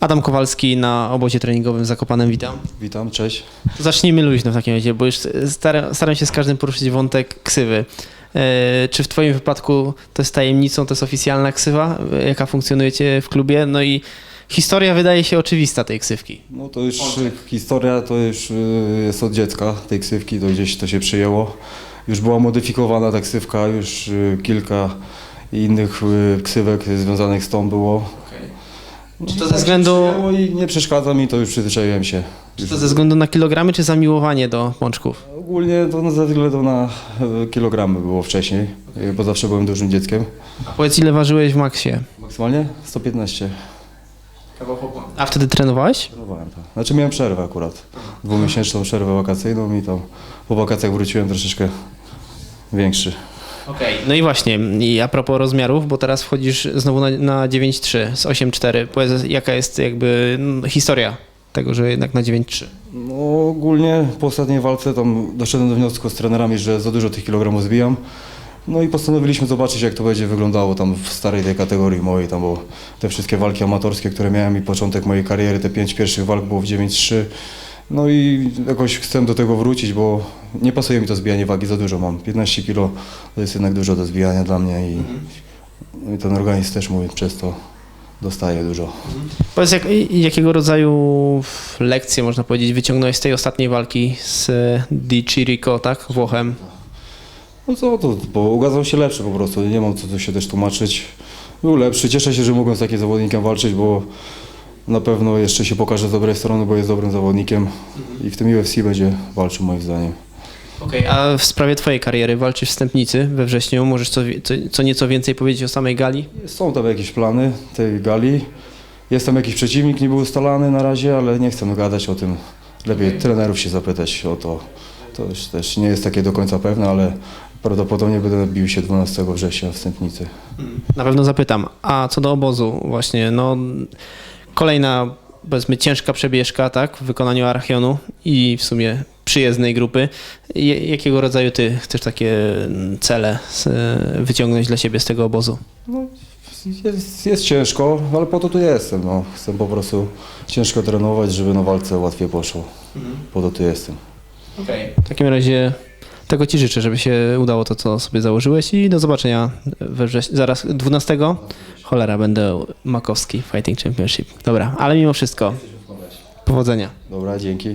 Adam Kowalski na obozie treningowym Zakopanem, witam. Witam, cześć. Zacznijmy luźno w takim razie, bo już staram, staram się z każdym poruszyć wątek ksywy. E, czy w Twoim wypadku to jest tajemnicą, to jest oficjalna ksywa, e, jaka funkcjonujecie w klubie? No i historia wydaje się oczywista tej ksywki. No to już y, historia to już y, jest od dziecka tej ksywki, to gdzieś to się przyjęło. Już była modyfikowana ta ksywka, już y, kilka innych y, ksywek związanych z tą było. Czy to tak ze się względu, I nie przeszkadza mi, to już przyzwyczaiłem się. czy to ze względu na kilogramy, czy zamiłowanie do pączków? Ogólnie to ze względu na y, kilogramy było wcześniej, y, bo zawsze byłem dużym dzieckiem. A powiedz, ile ważyłeś w maksie? Maksymalnie 115. A wtedy trenowałeś? Trenowałem to. Znaczy miałem przerwę akurat. Dwumiesięczną przerwę wakacyjną i tam po wakacjach wróciłem troszeczkę większy. Okej, no i właśnie, i a propos rozmiarów, bo teraz wchodzisz znowu na, na 9,3 z 8,4. Powiedz, jaka jest jakby mm, historia tego, że jednak na 9,3? No ogólnie po ostatniej walce tam doszedłem do wniosku z trenerami, że za dużo tych kilogramów zbijam. No i postanowiliśmy zobaczyć jak to będzie wyglądało tam w starej tej kategorii mojej, tam bo te wszystkie walki amatorskie, które miałem i początek mojej kariery, te pięć pierwszych walk było w 9-3. No i jakoś chcę do tego wrócić, bo nie pasuje mi to zbijanie wagi, za dużo mam. 15 kilo to jest jednak dużo do zbijania dla mnie i, no i ten organizm też mój przez to dostaje dużo. Powiedz, jak, jakiego rodzaju lekcje, można powiedzieć, wyciągnąłeś z tej ostatniej walki z Di Chirico, tak? Włochem. No co to, bo ukazał się lepszy po prostu, nie mam co tu się też tłumaczyć. Był lepszy, cieszę się, że mogłem z takim zawodnikiem walczyć, bo na pewno jeszcze się pokaże z dobrej strony, bo jest dobrym zawodnikiem i w tym UFC będzie walczył moim zdaniem. Okej, a w sprawie twojej kariery walczysz w Stępnicy we wrześniu. Możesz co, co, co nieco więcej powiedzieć o samej gali? Są tam jakieś plany tej gali, jest tam jakiś przeciwnik, nie był ustalany na razie, ale nie chcę gadać o tym. Lepiej trenerów się zapytać o to. To już też nie jest takie do końca pewne, ale prawdopodobnie będę bił się 12 września w Stępnicy. Na pewno zapytam. A co do obozu właśnie, no kolejna powiedzmy ciężka przebieżka, tak, w wykonaniu Archionu i w sumie przyjezdnej grupy. Jakiego rodzaju ty chcesz takie mm, cele z, wyciągnąć dla siebie z tego obozu? No, jest, jest ciężko, ale po to tu jestem. No. Chcę po prostu ciężko trenować, żeby na walce łatwiej poszło. Po to tu jestem. W takim razie tego ci życzę, żeby się udało to, co sobie założyłeś i do zobaczenia we wrześniu. Zaraz 12. Cholera, będę Makowski Fighting Championship. Dobra, ale mimo wszystko powodzenia. Dobra, dzięki.